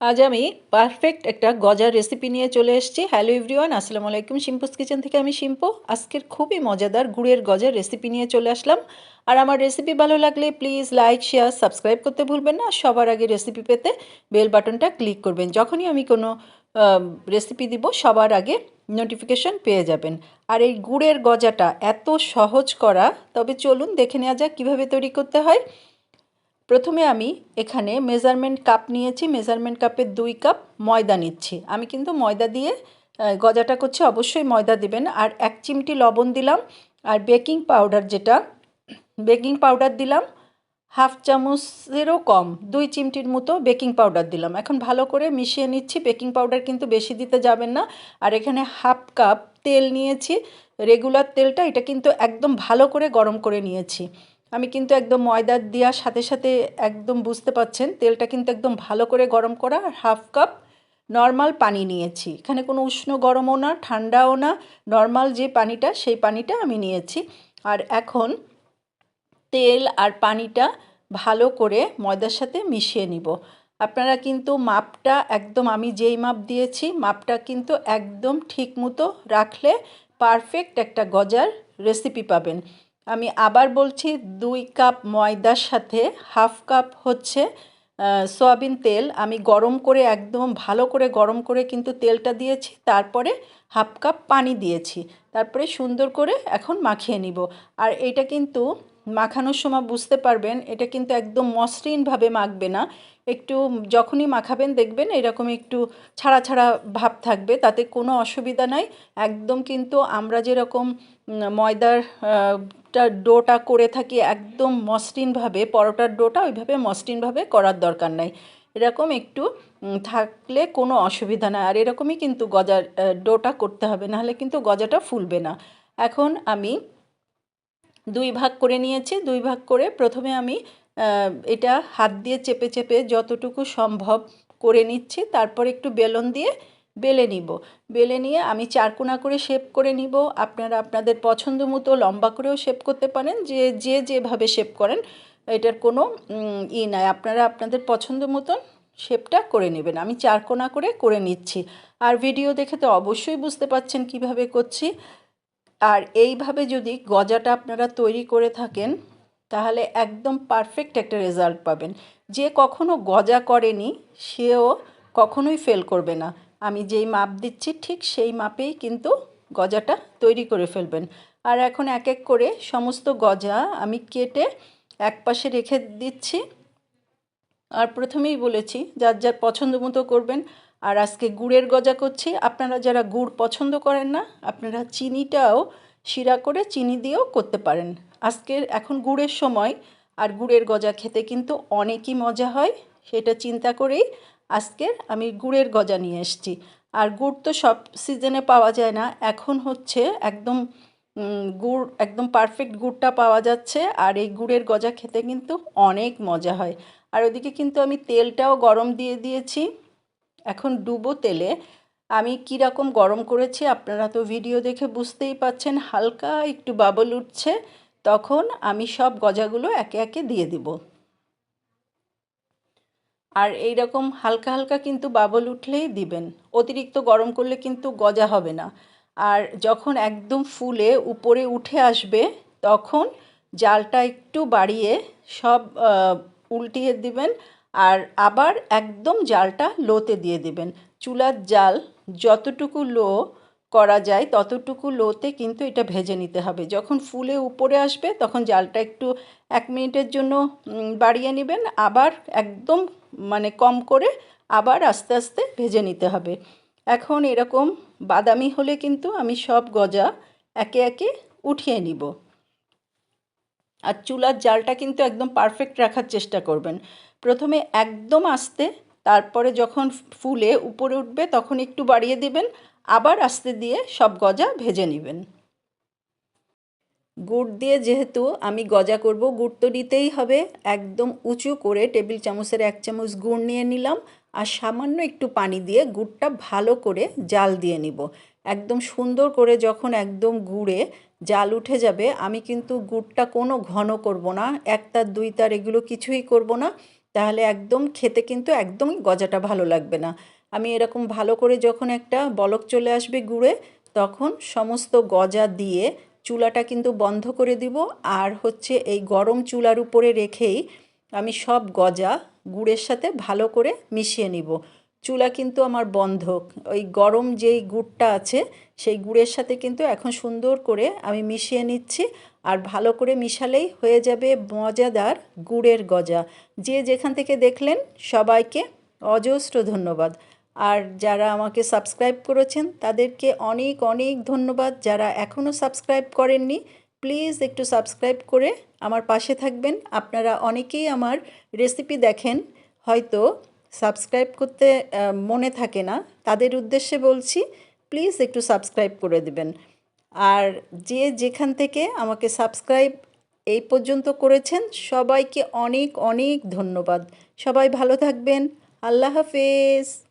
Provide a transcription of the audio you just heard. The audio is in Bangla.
আজ আমি পারফেক্ট একটা গজার রেসিপি নিয়ে চলে এসেছি। হ্যালো এভরিওয়ান আসসালামু আলাইকুম। শিম্পুস কিচেন থেকে আমি শিম্পু। আজকের খুবই মজাদার গুড়ের গজার রেসিপি নিয়ে চলে আসলাম। আর আমার রেসিপি ভালো লাগলে প্লিজ লাইক শেয়ার সাবস্ক্রাইব করতে ভুলবেন না। সবার আগে রেসিপি পেতে বেল বাটনটা ক্লিক করবেন। যখনই আমি কোনো রেসিপি দিব, সবার আগে নোটিফিকেশন পেয়ে যাবেন। আর এই গুড়ের গজাটা এত সহজ করা, তবে চলুন দেখে নেওয়া যাক কীভাবে তৈরি করতে হয়। প্রথমে আমি এখানে মেজারমেন্ট কাপ নিয়েছি মেজারমেন্ট কাপের দুই কাপ ময়দা নিচ্ছি। আমি কিন্তু ময়দা দিয়ে গজাটা করছি, অবশ্যই ময়দা দিবেন। আর এক চিমটি লবণ দিলাম, আর বেকিং পাউডার যেটা বেকিং পাউডার দিলাম, হাফ চামচেরও কম, দুই চিমটির মতো বেকিং পাউডার দিলাম। এখন ভালো করে মিশিয়ে নিচ্ছি বেকিং পাউডার কিন্তু বেশি দিতে যাবেন না। আর এখানে হাফ কাপ তেল নিয়েছি রেগুলার তেলটা, এটা কিন্তু একদম ভালো করে গরম করে নিয়েছি। আমি কিন্তু একদম ময়দা দেওয়ার সাথে সাথে একদম বুঝতে পাচ্ছেন তেলটা কিন্তু একদম ভালো করে গরম করা হাফ কাপ নর্মাল পানি নিয়েছি। এখানে কোনো উষ্ণ গরমও না, ঠান্ডাও না, নর্মাল যে পানিটা, সেই পানিটা আমি নিয়েছি। আর এখন তেল আর পানিটা ভালো করে ময়দার সাথে মিশিয়ে নিব। আপনারা কিন্তু মাপটা একদম, আমি যেই মাপ দিয়েছি, মাপটা কিন্তু একদম ঠিক মতো রাখলে পারফেক্ট একটা গজার রেসিপি পাবেন। আমি আবার বলছি, দুই কাপ ময়দার সাথে হাফ কাপ হচ্ছে সয়াবিন তেল। আমি গরম করে একদম ভালো করে গরম করে কিন্তু তেলটা দিয়েছি, তারপরে হাফ কাপ পানি দিয়েছি। তারপরে সুন্দর করে এখন মাখিয়ে নিব। আর এটা কিন্তু মাখানোর সময় বুঝতে পারবেন, এটা কিন্তু একদম মসৃণভাবে মাখবে না। একটু যখনই মাখাবেন দেখবেন এরকম একটু ছাড়া ছাড়া ভাব থাকবে, তাতে কোনো অসুবিধা নাই। একদম কিন্তু আমরা যেরকম ময়দার ডোটা করে থাকি একদম মসৃণভাবে, পরোটার ডোটা ওইভাবে মসৃণভাবে করার দরকার নাই। এরকম একটু থাকলে কোনো অসুবিধা না আর এরকমই কিন্তু গজার ডোটা করতে হবে, নাহলে কিন্তু গজাটা ফুলবে না। এখন আমি দুই ভাগ করে নিয়েছি, দুই ভাগ করে প্রথমে আমি এটা হাত দিয়ে চেপে চেপে যতটুকু সম্ভব করে নিচ্ছি, তারপর একটু বেলন দিয়ে বেলে নিব। বেলে নিয়ে আমি চারকোনা করে শেপ করে নিব। আপনারা আপনাদের পছন্দ মতো লম্বা করেও শেপ করতে পারেন, যে যে যেভাবে শেপ করেন, এটার কোনো ই নাই। আপনারা আপনাদের পছন্দ মতন শেপটা করে নেবেন। আমি চারকোনা করে করে নিচ্ছি। আর ভিডিও দেখে তো অবশ্যই বুঝতে পাচ্ছেন কীভাবে করছি। আর এইভাবে যদি গজাটা আপনারা তৈরি করে থাকেন, তাহলে একদম পারফেক্ট একটা রেজাল্ট পাবেন। যে কখনো গজা করেনি, সেও কখনোই ফেল করবে না। আমি যেই মাপ দিচ্ছি, ঠিক সেই মাপেই কিন্তু গজাটা তৈরি করে ফেলবেন। আর এখন এক এক করে সমস্ত গজা আমি কেটে এক পাশে রেখে দিচ্ছি। আর প্রথমেই বলেছি, যার যার পছন্দ মতো করবেন আর আজকে গুড়ের গজা করছি। আপনারা যারা গুড় পছন্দ করেন না, আপনারা চিনিটাও শিরা করে চিনি দিয়েও করতে পারেন। আজকের এখন গুড়ের সময়, আর গুড়ের গজা খেতে কিন্তু অনেকই মজা হয়, সেটা চিন্তা করেই আজকের আমি গুড়ের গজা নিয়ে এসেছি। আর গুড় তো সব সিজনে পাওয়া যায় না, এখন হচ্ছে একদম গুড়, একদম পারফেক্ট গুড়টা পাওয়া যাচ্ছে, আর এই গুড়ের গজা খেতে কিন্তু অনেক মজা হয়। আর ওদিকে কিন্তু আমি তেলটাও গরম দিয়ে দিয়েছি। এখন ডুবো তেলে। আমি কীরকম গরম করেছি আপনারা তো ভিডিও দেখে বুঝতেই পাচ্ছেন, হালকা একটু বাবল উঠছে, তখন আমি সব গজাগুলো একে একে দিয়ে দিব। আর এই রকম হালকা হালকা কিন্তু বাবল উঠলেই দিবেন, অতিরিক্ত গরম করলে কিন্তু গজা হবে না। আর যখন একদম ফুলে উপরে উঠে আসবে, তখন জালটা একটু বাড়িয়ে সব উল্টিয়ে দিবেন আর আবার একদম জালটা লোতে দিয়ে দেবেন। চুলার জাল যতটুকু লো করা যায় ততটুকু লোতে কিন্তু এটা ভেজে নিতে হবে। যখন ফুলে উপরে আসবে তখন জালটা একটু এক মিনিটের জন্য বাড়িয়ে নেবেন। আবার একদম মানে কম করে আবার আস্তে আস্তে ভেজে নিতে হবে। এখন এরকম বাদামি হলে কিন্তু আমি সব গজা একে একে উঠিয়ে নিব। আর চুলার জালটা কিন্তু একদম পারফেক্ট রাখার চেষ্টা করবেন। প্রথমে একদম আস্তে, তারপরে যখন ফুলে উপরে উঠবে তখন একটু বাড়িয়ে দেবেন, আবার আস্তে দিয়ে সব গজা ভেজে নেবেন। গুড় দিয়ে যেহেতু আমি গজা করব, গুড় তো দিতেই হবে। একদম উঁচু করে টেবিল চামচের এক চামচ গুড় নিয়ে নিলাম আর সামান্য একটু পানি দিয়ে গুড়টা ভালো করে জাল দিয়ে নিব। একদম সুন্দর করে যখন একদম গুড়ে জাল উঠে যাবে, আমি কিন্তু গুড়টা কোনো ঘন করব না, এক তার, দুই তার এগুলো কিছুই করব না। তাহলে একদম খেতে কিন্তু একদমই গজাটা ভালো লাগবে না। আমি এরকম ভালো করে যখন একটা বলক চলে আসবে গুড়ে, তখন সমস্ত গজা দিয়ে চুলাটা কিন্তু বন্ধ করে দিব। আর হচ্ছে এই গরম চুলার উপরে রেখেই আমি সব গজা গুড়ের সাথে ভালো করে মিশিয়ে নিব। চুলা কিন্তু আমার বন্ধ। ওই গরম যেই গুড়টা আছে, সেই গুড়ের সাথে কিন্তু এখন সুন্দর করে আমি মিশিয়ে নিচ্ছি আর ভালো করে মিশালেই হয়ে যাবে মজাদার গুড়ের গজা। যে যেখান থেকে দেখলেন সবাইকে অজস্র ধন্যবাদ। আর যারা আমাকে সাবস্ক্রাইব করেছেন, তাদেরকে অনেক অনেক ধন্যবাদ। যারা এখনও সাবস্ক্রাইব করেননি, প্লিজ একটু সাবস্ক্রাইব করে আমার পাশে থাকবেন। আপনারা অনেকেই আমার রেসিপি দেখেন, হয়তো সাবস্ক্রাইব করতে মনে থাকে না। তাদের উদ্দেশ্যে বলছি প্লিজ একটু সাবস্ক্রাইব করে দেবেন। আর যে যেখান থেকে আমাকে সাবস্ক্রাইব এই পর্যন্ত করেছেন, সবাইকে অনেক অনেক ধন্যবাদ। সবাই ভালো থাকবেন। আল্লাহ হাফেজ।